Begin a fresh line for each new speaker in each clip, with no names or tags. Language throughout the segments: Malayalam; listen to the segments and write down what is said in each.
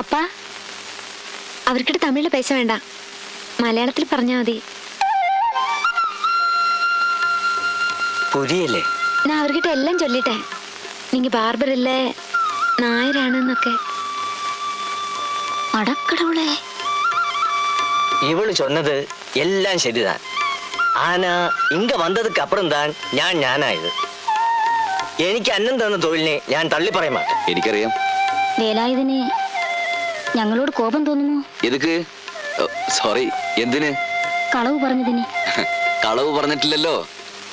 അപ്പാ അവർക്കിട്ട് തമിഴിൽ പൈസ വേണ്ട മലയാളത്തിൽ പറഞ്ഞാൽ മതി
പുരിയല്ലേ
ഞാൻ അവർക്കിട്ട് എല്ലാം ചൊല്ലിട്ടെ നീങ്ക ബാർബറല്ലേ നായരാണെന്നൊക്കെ അടക്കടവുളേ
இவளு சொன்னது எல்லாம் சரிதான் ஆனா இங்க வந்ததுக்கு அப்புறம் தான் ഞാൻ ഞാനായത് എനിക്ക് അന്നം തന്ന തൊഴിലിനെ ഞാൻ തള്ളി പറയാൻ മാട്ടേൻ
എനിക്കറിയാം
വേലായുധന് ഞങ്ങളോട് കോപം തോന്നുന്നു.
എതുക്ക്? സോറി എന്തിന്?
കളവ് പറഞ്ഞതിന്.
കളവ് പറഞ്ഞിട്ടില്ലല്ലോ.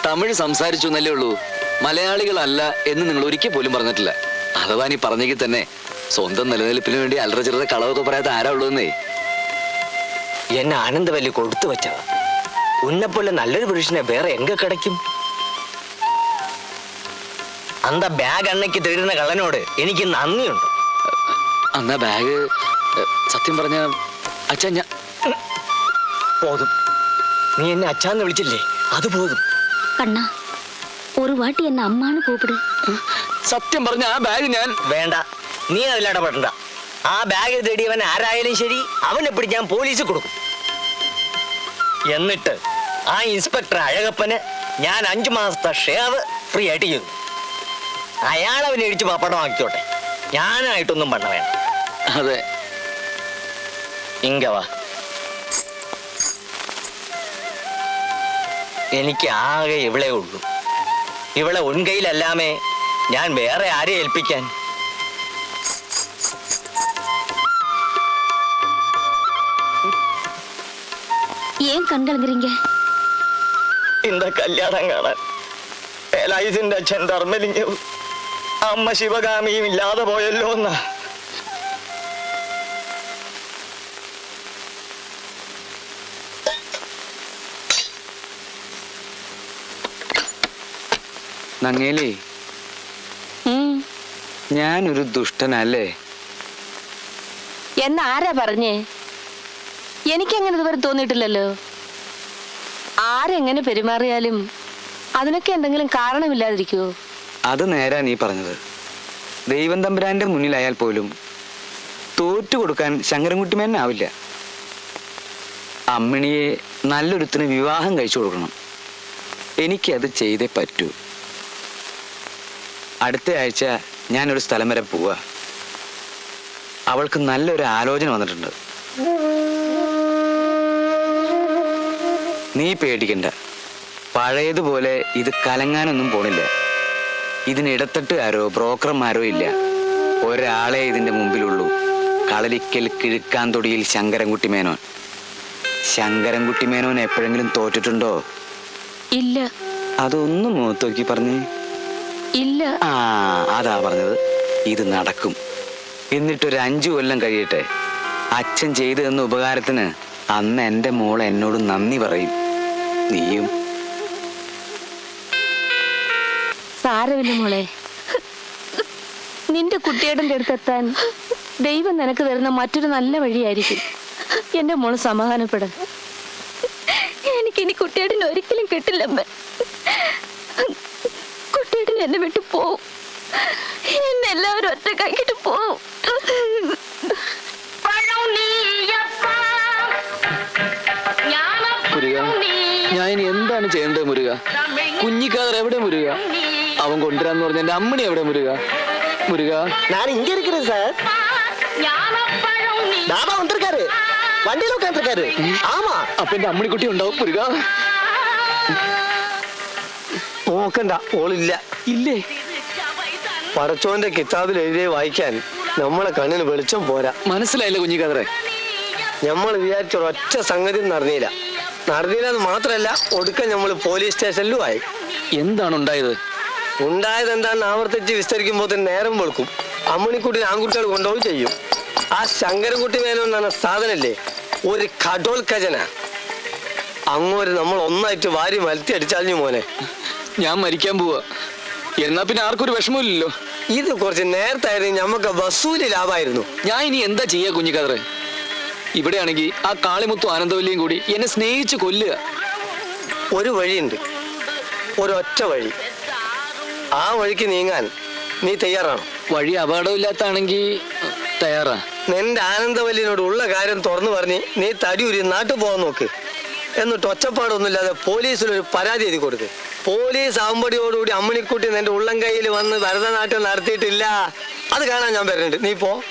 തമിഴ് സംസാരിച്ചു എന്നല്ലേ ഉള്ളൂ. മലയാളികളല്ല എന്ന് നിങ്ങൾ ഒരിക്കൽ പോലും പറഞ്ഞിട്ടില്ല. അഥവാ നീ പറഞ്ഞെങ്കിൽ തന്നെ സ്വന്തം നിലനിൽപ്പിന് വേണ്ടി അലറ കളവൊക്കെ പറയാത്ത ആരാ ഉള്ളതെന്നേ
എന്നെ ആനന്ദവല്ലി കൊടുത്തു വെച്ചതാ. ഉന്നെപ്പോലെ നല്ലൊരു പുരുഷനെ വേറെ എങ്ക കിടക്കും? അന്ത ബാഗ് അണ്ണയ്ക്ക് തരുന്ന കള്ളനോട് എനിക്ക് നന്ദിയുണ്ട്.
അന്നാ ബാഗ് സത്യം പറഞ്ഞ അച്ഛൻ ഞാൻ
പോതും. നീ എന്നെ അച്ഛാന്ന് വിളിച്ചില്ലേ? അത് പോതും.
കണ്ണ ഒരു വാട്ടി എന്നെ അമ്മാണ് കൂപ്പിട്.
സത്യം പറഞ്ഞ ആ ബാഗ് ഞാൻ
വേണ്ട. നീ അതിൽ ഇടപെടണ്ട. ആ ബാഗ് തേടിയവൻ ആരായാലും ശരി അവനെ പിടിക്കാൻ പോലീസ് കൊടുക്കും. എന്നിട്ട് ആ ഇൻസ്പെക്ടർ അഴകപ്പന് ഞാൻ അഞ്ചു മാസത്തെ ഷേവ് ഫ്രീ ആയിട്ട് ചെയ്തു. അയാൾ അവനെ ഇടിച്ച് പപ്പടമാക്കിക്കോട്ടെ. ഞാനായിട്ടൊന്നും പണ വേണ്ട
അതെ.
ഇങ്ക വാ എനിക്ക് ആകെ ഇവളെ ഉള്ളൂ ഇവളെ ഉൻകൈയിലല്ലാമേ ഞാൻ വേറെ ആരെ ഏൽപ്പിക്കാൻ
ഏൻ കൺകളങ്ങറീങ്ക
இந்த കല്യാണം കാണാൻ വേലായുധന്റെ അച്ഛൻ ധർമ്മലിംഗവും അമ്മ ശിവകാമിയും ഇല്ലാതെ പോയല്ലോ എന്നാ
നങ്ങേലേ. ഞാനൊരു ദുഷ്ടനല്ലേ?
എന്നാരാ പറഞ്ഞേ? എനിക്കങ്ങനെ ഇതുവരെ തോന്നിയിട്ടില്ലല്ലോ. ആരെങ്ങനെ പെരുമാറിയാലും അതിനൊക്കെ എന്തെങ്കിലും കാരണമില്ലാതിരിക്കുവോ?
അത് നേരാ നീ പറഞ്ഞത്. ദൈവം തമ്പുരാന്റെ മുന്നിലായാൽ പോലും തോറ്റു കൊടുക്കാൻ ശങ്കരൻകുട്ടിമേനാവില്ല അമ്മിണിയെ നല്ലൊരുത്തിന് വിവാഹം കഴിച്ചു കൊടുക്കണം. എനിക്കത് ചെയ്തേ പറ്റൂ. അടുത്ത ആഴ്ച ഞാനൊരു സ്ഥലം വരെ പോവാ. അവൾക്ക് നല്ലൊരു ആലോചന വന്നിട്ടുണ്ട്. നീ പേടിക്കണ്ട. പഴയതുപോലെ ഇത് കലങ്ങാനൊന്നും പോണില്ല. ഇതിനിടത്തിട്ട് ആരോ ബ്രോക്കർമാരോ ഇല്ല. ഒരാളെ ഇതിന്റെ മുമ്പിലുള്ളൂ. കളരിക്കൽ കിഴുക്കാന്തൊടിയിൽ ശങ്കരൻകുട്ടി മേനോൻ. ശങ്കരൻകുട്ടി മേനോൻ എപ്പോഴെങ്കിലും തോറ്റിട്ടുണ്ടോ?
ഇല്ല.
അതൊന്നും മുഖത്തോക്കി പറഞ്ഞേ.
ഇല്ല.
ആ അതാ പറഞ്ഞത്. ഇത് നടക്കും. എന്നിട്ടൊരു അഞ്ചു കൊല്ലം കഴിയട്ടെ. അച്ഛൻ ചെയ്തു തന്ന ഉപകാരത്തിന് അന്ന് എന്റെ മോൾ എന്നോട് നന്ദി പറയും. നീയും.
സാരമില്ല മോളെ. നിന്റെ കുട്ടിയുടെ അടുത്തെത്താൻ ദൈവം നിനക്ക് തരുന്ന മറ്റൊരു നല്ല വഴിയായിരിക്കും. എന്റെ മോൾ സമാധാനപ്പെടും.
എനിക്കിനി കുട്ടിയുടെ ഒരിക്കലും കിട്ടില്ലമ്മ. കുട്ടിയേട്ടൻ എന്നെ വിട്ടു പോവും എന്നെ എല്ലാവരും ഒറ്റക്കാക്കിട്ട് പോവും
മുരുക ഞാൻ ഇനി എന്താണ് ചെയ്യേണ്ടത് മുരുക കുഞ്ഞിക്കാതർ എവിടെ മുരുക അവൻ കൊണ്ടുവരാന്ന് പറഞ്ഞ എന്റെ അമ്മണി എവിടെ മുരുക മുരുക
நான் இங்க இருக்கிறேன் சார் தாபா வந்திருக்காரு வண்டியில உட்காந்துருக்காரு ஆமா
അപ്പൊ എന്റെ അമ്മണിക്കുട്ടി ഉണ്ടാവും മുരുക
നോക്കണ്ട. ഓളില്ല.
ഇല്ലേ?
പടച്ചോന്റെ കിതാബിൽ എഴുതിയ വായിക്കാൻ നമ്മളെ കണ്ണിന് വെളിച്ചം പോരാ.
മനസ്സിലായില്ല കുഞ്ഞിക്കാതറെ
നമ്മൾ വിചാരിച്ച ഒറ്റ സംഗതി നടന്നില്ല. നടന്നില്ല എന്ന് മാത്രമല്ല ഒടുക്കം നമ്മൾ പോലീസ് സ്റ്റേഷനിലും ആയി.
എന്താണ് ഉണ്ടായത്
ഉണ്ടായത് എന്താണെന്ന് ആവർത്തിച്ച് വിസ്തരിക്കുമ്പോൾ തന്നെ നേരം വെളുക്കും. അമ്മണിക്കുട്ടി ആൺകുട്ടികൾ കൊണ്ടുപോയി ചെയ്യും. ആ ശങ്കരൻകുട്ടി മേനോൻ എന്ന് സാധനല്ലേ? ഒരു കടോൽ കജന അങ്ങോട്ട് നമ്മൾ ഒന്നായിട്ട് വാരി മലത്തി അടിച്ചാലും മോനെ.
ഞാൻ മരിക്കാൻ പോവാ. എന്നാ പിന്നെ ആർക്കൊരു വിഷമമില്ലല്ലോ
ഇത് കുറച്ച് നേരത്തായിരുന്നു നമുക്ക് വസൂലി ലാഭമായിരുന്നു
ഞാൻ ഇനി എന്താ ചെയ്യാ കുഞ്ഞിക്കാതറെ? ഇവിടെയാണെങ്കിൽ ആ കാളിമുത്തും ആനന്ദവല്ലിയും കൂടി എന്നെ സ്നേഹിച്ച് കൊല്ലുക.
ഒരു വഴിയുണ്ട്. ഒരൊറ്റ വഴി. ആ വഴിക്ക് നീങ്ങാൻ നീ തയ്യാറാണോ?
വഴി അപകടമില്ലാത്താണെങ്കിൽ തയ്യാറാ.
നിന്റെ ആനന്ദവല്ലിനോട് ഉള്ള കാര്യം തുറന്നു പറഞ്ഞ് നീ തടി ഉരി നാട്ടിൽ പോകാൻ നോക്ക്. എന്നിട്ട് ഒച്ചപ്പാടൊന്നുമില്ലാതെ പോലീസിൽ ഒരു പരാതി എഴുതി കൊടുക്ക്. പോലീസ് ആവുമ്പടിയോടുകൂടി അമ്മണിക്കുട്ടി നിന്റെ ഉള്ളം കയ്യിൽ വന്ന് ഭരതനാട്യം നടത്തിയിട്ടില്ല. അത് കാണാൻ ഞാൻ വരുന്നുണ്ട്. നീ പോ.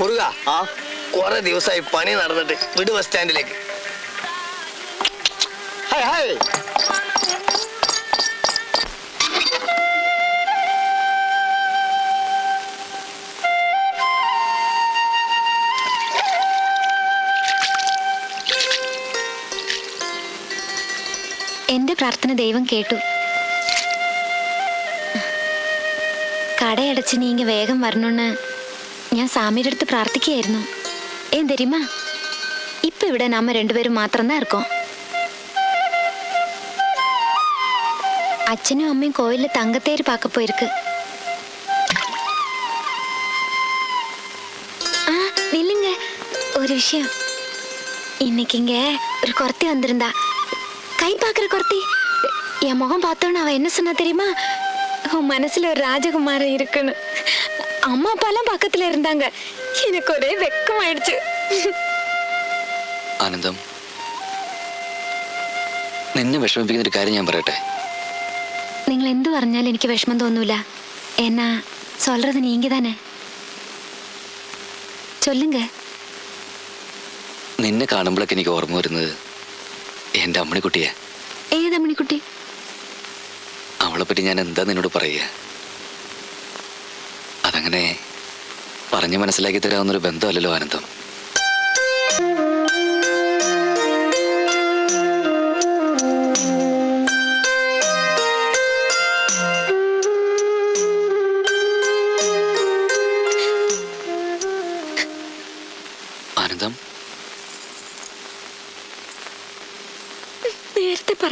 മുറുക. ആ. കുറെ ദിവസമായി പണി നടന്നിട്ട് വിട് ബസ് സ്റ്റാൻഡിലേക്ക്. Hi hi.
എന്റെ പ്രാർത്ഥന ദൈവം കേട്ടു. കടയടച്ച് നീങ്ങി വേഗം വരണമെന്ന് ഞാൻ സാമിയുടെ അടുത്ത് പ്രാർത്ഥിക്കുകയായിരുന്നു. ഏ തരുമാ ഇപ്പൊ ഇവിടെ നമ്മ രണ്ടുപേരും മാത്രം തന്നെ ഇറക്കും? അച്ഛനും അമ്മയും കോയിലിൽ തങ്കത്തേര് പാക്കപ്പോയിരിക്ക് ആ നില്ലുങ്ക ഒരു വിഷയം. இன்னைக்கு ഒരു കുറത്തി குறத்தி கை பார்க்குற குறத்தி என் முகம் பார்த்தோன்னு அவ என்ன சொன்னா தெரியுமா உன் மனசுல ஒரு ராஜகுமாரன் இருக்குன்னு அம்மா அப்பாலாம் பக்கத்துல இருந்தாங்க எனக்கு ஒரே வெக்கமாயிடுச்சு
ആനന്ദം നിന്നെ വിഷമിപ്പിക്കുന്ന ഒരു കാര്യം ഞാൻ പറയട്ടെ
നിങ്ങൾ എന്ത് പറഞ്ഞാലും എനിക്ക് വിഷമം തോന്നൂല എന്നാ சொல்றது நீங்க தானே சொல்லுங்க
നിന്നെ കാണുമ്പോഴൊക്കെ എനിക്ക് ഓർമ്മ വരുന്നത് എന്റെ അമ്മണിക്കുട്ടിയെ.
ഏത് അമ്മണിക്കുട്ടി?
അവളെ പറ്റി ഞാൻ എന്താ നിന്നോട് പറയുക? അതങ്ങനെ പറഞ്ഞു മനസ്സിലാക്കി തരാവുന്നൊരു ബന്ധമല്ലല്ലോ ആനന്ദം.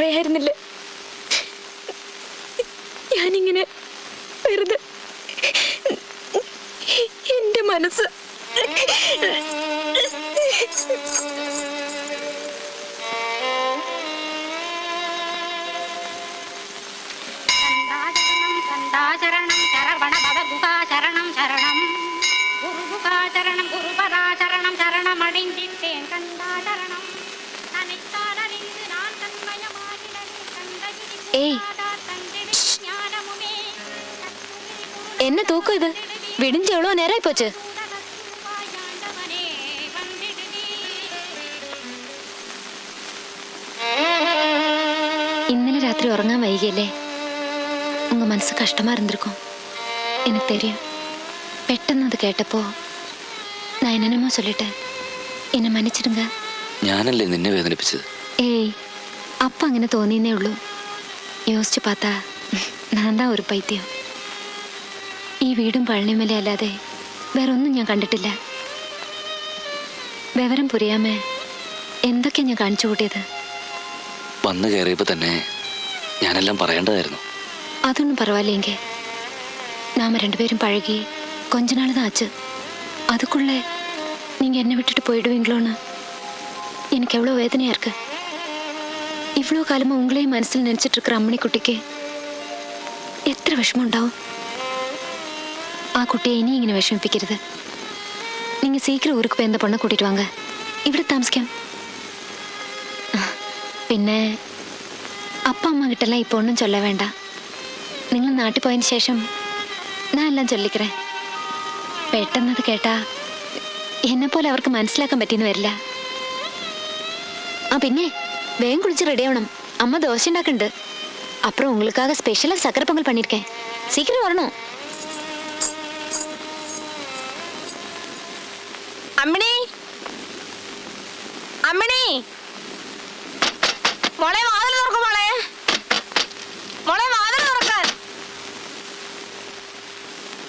പറയായിരുന്നില്ല. ഞാനിങ്ങനെ വെറുതെ എന്റെ മനസ്സ്
ചണ്ഡാചരണം ചരവണ ഭവഗുഹാചരണം ശരണം. ഗുരുഗുഹാചരണം ഗുരുപരാചരണം
എന്നെ തൂക്കു ഇത്? വിടിഞ്ച് എവ്വളോ നേരായി പോച്ച്. ഇന്നലെ രാത്രി ഉറങ്ങാൻ വൈകിയല്ലേ? ഉങ്ങ മനസ്സ് കഷ്ടമായിരുന്നിരിക്കും എനിക്ക് തരും. പെട്ടെന്ന് അത് കേട്ടപ്പോ ഞാൻ ചൊല്ലിട്ട് എന്നെ മനിച്ചിടുങ്ക
ഞാനല്ലേ നിന്നെ വേദനിപ്പിച്ചത്?
ഏയ്. അപ്പ അങ്ങനെ തോന്നിയെന്നേ ഉള്ളൂ. യോസിച്ച് പാത്താ ഞാൻ താ ഒരു പൈത്യം ഈ വീടും പഴനിമല അല്ലാതെ വേറൊന്നും ഞാൻ കണ്ടിട്ടില്ല വിവരം പുരിയാമേ എന്തൊക്കെയാ ഞാൻ കാണിച്ചു കൂട്ടിയത്
വന്നു കയറിയപ്പോൾ തന്നെ ഞാനെല്ലാം പറയേണ്ടതായിരുന്നു
അതൊന്നും പരവായില്ലേങ്ക നാമ രണ്ടുപേരും പഴകി கொஞ்ச நாள் தான் ஆச்சு அதுக்குள்ள நீங்க என்ன விட்டுட்டு போயிடுவீங்களோன்னு எனக்கு எவ்வளோ வேதனையா இருக்கு ഇവളോ കാലം ഉങ്ങളെയും മനസ്സിൽ நினச்சிட்டு இருக்கிற കുട്ടിക്ക് എത്ര വിഷമമുണ്ടാവും? ആ കുട്ടിയെ ഇനി ഇങ്ങനെ വിഷമിപ്പിക്കരുത്. നിങ്ങൾ സീക്കിരം ഊർക്ക് പോയി എന്താ പെണ്ണ കൂട്ടിയിട്ട് വാങ്ങ ഇവിടെ താമസിക്കാം. പിന്നെ അപ്പ അമ്മ കിട്ടല്ല ഇപ്പോൾ ഒന്നും ചൊല്ല വേണ്ട. നിങ്ങൾ നാട്ടിൽ പോയതിന് ശേഷം ഞാൻ എല്ലാം ചൊല്ലിക്കറേ. പെട്ടെന്നത് കേട്ടാ എന്നെപ്പോലെ അവർക്ക് മനസ്സിലാക്കാൻ പറ്റിയെന്ന് വരില്ല. ആ പിന്നെ? വേഗം കുളിച്ച് റെഡി ആവണം അമ്മ ദോശ ഉണ്ടാക്കുന്നുണ്ട് அப்புறம் உங்களுக்காக ஸ்பெஷலாக சக்கரை பொங்கல் பண்ணியிருக்கேன் சீக்கிரம் வரணும்
അമ്മിണി അമ്മിണി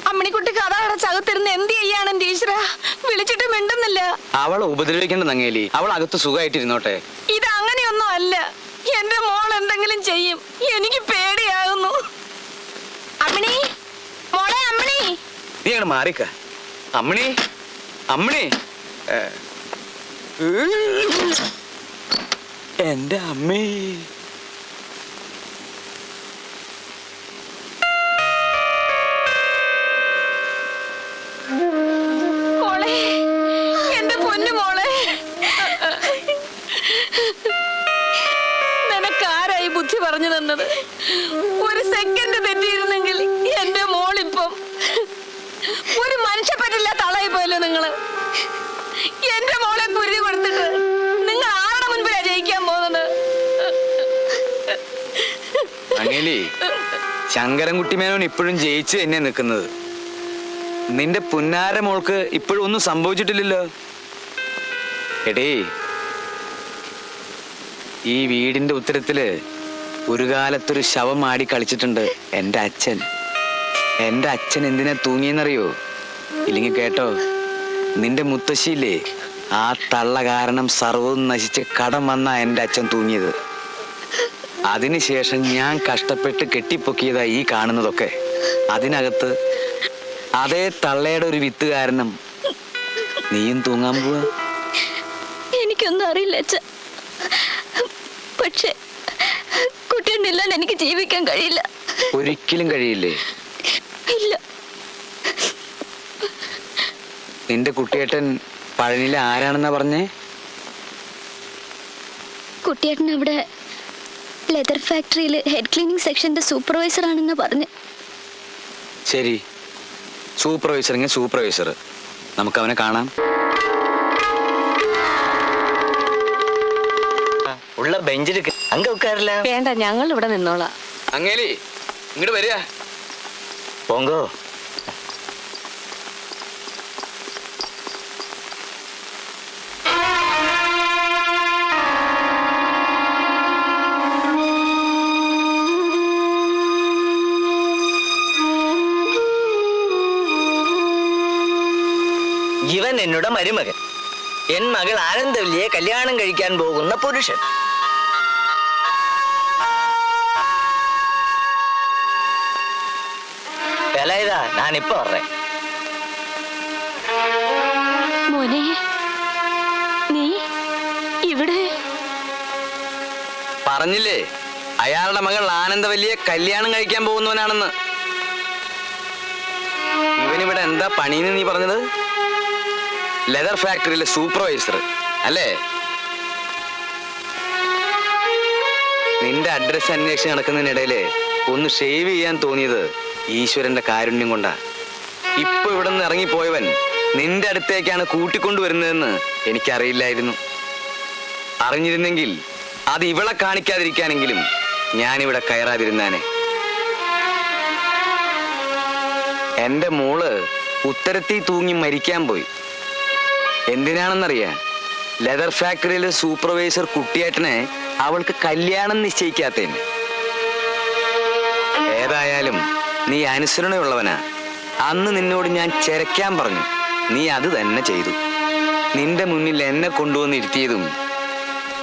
അമ്മിണിക്കുട്ടിക്ക് അതാ അടച്ചകത്തിരുന്ന് എന്ത് ചെയ്യാണ് എന്റെ ഈശ്വര? വിളിച്ചിട്ട് മിണ്ടുന്നില്ല.
അവളെ ഉപദ്രവിക്കേണ്ട നങ്ങേലി അവൾ അകത്ത് സുഖമായിട്ടിരുന്നോട്ടെ.
ഇത് അങ്ങനെയൊന്നും അല്ല. എന്റെ മോൾ എന്തെങ്കിലും ചെയ്യും. എനിക്ക് പേടിയാകുന്നു. അമ്മിണി? മോളെ അമ്മിണി?
നീ അങ്ങനെ മാറിക്ക. അമ്മിണി? അമ്മിണി. എന്റെ അമ്മേ.
പറയുന്നത്. ഒരു സെക്കൻഡ് തെറ്റിയിരുന്നെങ്കിൽ എന്റെ മോളിപ്പം ഒരു മനുഷ്യ പറ്റില്ല തളയി പോയല്ലോ നിങ്ങൾ. എന്റെ മോളെ കുരുതി കൊടുത്തിട്ട് നിങ്ങൾ ആരുടെ മുൻപിലാ ജയിക്കാൻ പോകുന്നത്?
അങ്ങേലി ശങ്കരൻകുട്ടി മേനോൻ ഇപ്പോഴും ജയിച്ച് തന്നെ നിൽക്കുന്നത്. നിന്റെ പുന്നാര മോൾക്ക് ഇപ്പോഴും ഒന്നും സംഭവിച്ചിട്ടില്ലല്ലോ. എടേ ഈ വീടിന്റെ ഉത്തരത്തിൽ ഒരു കാലത്തൊരു ശവം ആടി കളിച്ചിട്ടുണ്ട് എന്റെ അച്ഛൻ. എന്റെ അച്ഛൻ എന്തിനാ തൂങ്ങിയെന്നറിയോ? ഇല്ലെങ്കിൽ കേട്ടോ നിന്റെ മുത്തശ്ശിയില്ലേ? ആ തള്ള കാരണം സർവവും നശിച്ച് കടം വന്ന എന്റെ അച്ഛൻ തൂങ്ങിയത്. അതിനുശേഷം ഞാൻ കഷ്ടപ്പെട്ട് കെട്ടിപ്പൊക്കിയതാ ഈ കാണുന്നതൊക്കെ. അതിനകത്ത് അതേ തള്ളയുടെ ഒരു വിത്ത് കാരണം നീയും തൂങ്ങാൻ പോവാ.
എനിക്കൊന്നും അറിയില്ല പക്ഷെ കുട്ടിയുണ്ടില്ലാണ്ട് എനിക്ക് ജീവിക്കാൻ കഴിയില്ല.
ഒരിക്കലും കഴിയില്ലേ?
ഇല്ല.
നിന്റെ കുട്ടിയേട്ടൻ പഴനിയിലെ ആരാണെന്നാ പറഞ്ഞേ?
കുട്ടിയേട്ടൻ അവിടെ ലെതർ ഫാക്ടറിയിൽ ഹെഡ് ക്ലീനിങ് സെക്ഷന്റെ സൂപ്പർവൈസർ ആണെന്ന് പറഞ്ഞു.
ശരി. സൂപ്പർവൈസറിങ് സൂപ്പർവൈസർ. നമുക്ക് അവനെ കാണാം.
ഉള്ള ബെഞ്ചിൽ അങ്ങ ഉക്കാറില്ല.
വേണ്ട ഞങ്ങൾ ഇവിടെ നിന്നോളാം.
അങ്ങേലി ഇങ്ങോട്ട് വരിക.
പോങ്കോ. ജീവൻ എന്നോട് മരുമകൻ. എൻ മകൾ ആനന്ദവല്ലിയെ കല്യാണം കഴിക്കാൻ പോകുന്ന പുരുഷൻ. ഞാനിപ്പോ
മോനെ നീ ഇവിടെ?
പറഞ്ഞില്ലേ അയാളുടെ മകൾ ആനന്ദവല്ലിയെ കല്യാണം കഴിക്കാൻ പോകുന്നവനാണെന്ന്. ഇവനിവിടെ എന്താ പണിയെന്ന് നീ പറഞ്ഞത്? ലെതർ ഫാക്ടറിയിലെ സൂപ്പർവൈസർ അല്ലേ? നിന്റെ അഡ്രസ് അന്വേഷിച്ച് നടക്കുന്നതിനിടയിൽ ഒന്ന് ഷേവ് ചെയ്യാൻ തോന്നിയത് ഈശ്വരന്റെ കാരുണ്യം കൊണ്ടാ. ഇപ്പൊ ഇവിടെ നിന്ന് ഇറങ്ങിപ്പോയവൻ നിന്റെ അടുത്തേക്കാണ് കൂട്ടിക്കൊണ്ടുവരുന്നതെന്ന് എനിക്കറിയില്ലായിരുന്നു. അറിഞ്ഞിരുന്നെങ്കിൽ അത് ഇവളെ കാണിക്കാതിരിക്കാനെങ്കിലും ഞാനിവിടെ കയറാതിരുന്നാനെ. എന്റെ മോൾ ഉത്തരത്തിൽ തൂങ്ങി മരിക്കാൻ പോയി. എന്തിനാണെന്നറിയാ? ലെതർ ഫാക്ടറിയിലെ സൂപ്പർവൈസർ കുട്ടിയേട്ടനെ അവൾക്ക് കല്യാണം നിശ്ചയിക്കാത്തതിന് ഏതായാലും നീ അനുസരണയുള്ളവനാ. അന്ന് നിന്നോട് ഞാൻ ചെരക്കാൻ പറഞ്ഞു. നീ അത് തന്നെ ചെയ്തു. നിന്റെ മുന്നിൽ എന്നെ കൊണ്ടുവന്നിരുത്തിയതും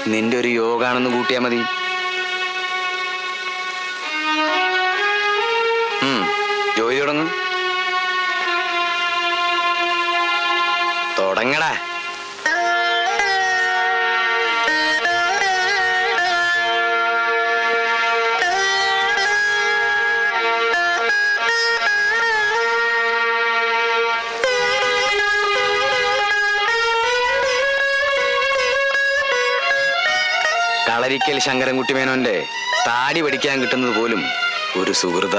നിന്റെ ഒരു യോഗാണെന്ന് കൂട്ടിയാ മതി. ജോലി തുടങ്ങും. തുടങ്ങടാ. കളരിക്കൽ ശങ്കരൻകുട്ടി മേനോന്റെ താടി പഠിക്കാൻ കിട്ടുന്നത് പോലും ഒരു സുഹൃത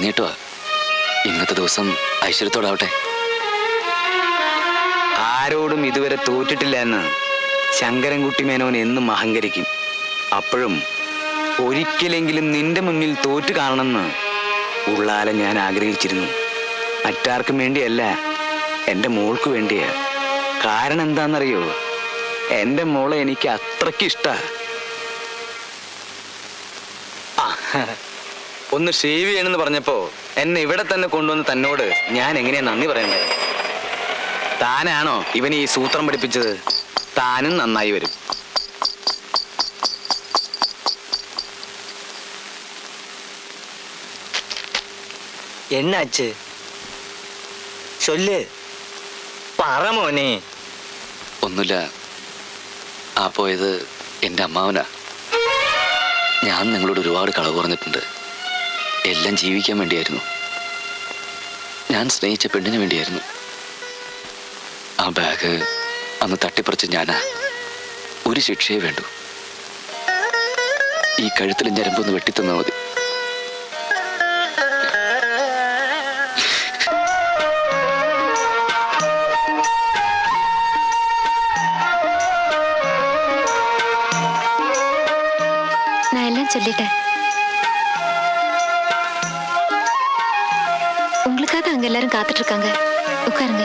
കൈനീട്ടുവാ ഇന്നത്തെ ദിവസം ഐശ്വര്യത്തോടാവട്ടെ.
ആരോടും ഇതുവരെ തോറ്റിട്ടില്ല എന്ന് ശങ്കരൻകുട്ടി മേനോൻ എന്നും അഹങ്കരിക്കും. അപ്പോഴും ഒരിക്കലെങ്കിലും നിന്റെ മുന്നിൽ തോറ്റു കാണണമെന്ന് ഉള്ളാലെ ഞാൻ ആഗ്രഹിച്ചിരുന്നു. മറ്റാർക്കും വേണ്ടിയല്ല എന്റെ മോൾക്ക് വേണ്ടിയാ. കാരണം എന്താണെന്നറിയോ? എന്റെ മോളെ എനിക്ക് അത്രയ്ക്ക് ഇഷ്ടാ. ആ, ഒന്ന് ഷേവ് ചെയ്യണമെന്ന് പറഞ്ഞപ്പോ എന്നെ ഇവിടെ തന്നെ കൊണ്ടുവന്ന് തന്നോട് ഞാൻ എങ്ങനെയാ നന്ദി പറയണ്ടേ? താനാണോ ഇവന് ഈ സൂത്രം പഠിപ്പിച്ചത്? താനും നന്നായി വരും.
എന്നാച്ച് ചൊല്ല്. പറ മോനെ.
ഒന്നുമില്ല. ആ പോയത് എന്റെ അമ്മാവനാ. ഞാൻ നിങ്ങളോട് ഒരുപാട് കളവ് പറഞ്ഞിട്ടുണ്ട്. എല്ലാം ജീവിക്കാൻ വേണ്ടിയായിരുന്നു. ഞാൻ സ്നേഹിച്ച പെണ്ണിന് വേണ്ടിയായിരുന്നു. ആ ബാഗ് അന്ന് തട്ടിപ്പറിച്ച ഞാനാ ഒരു ശിക്ഷയെ വേണ്ടു. ഈ കഴുത്തിൽ ഞരമ്പൊന്ന് വെട്ടിത്തന്നാൽ മതി.
ഞാൻ എല്ലാം ചൊല്ലിട്ടെ. உங்களுக்காக அங்க எல்லாரும் காத்துட்டு இருக்காங்க. உட்காருங்க.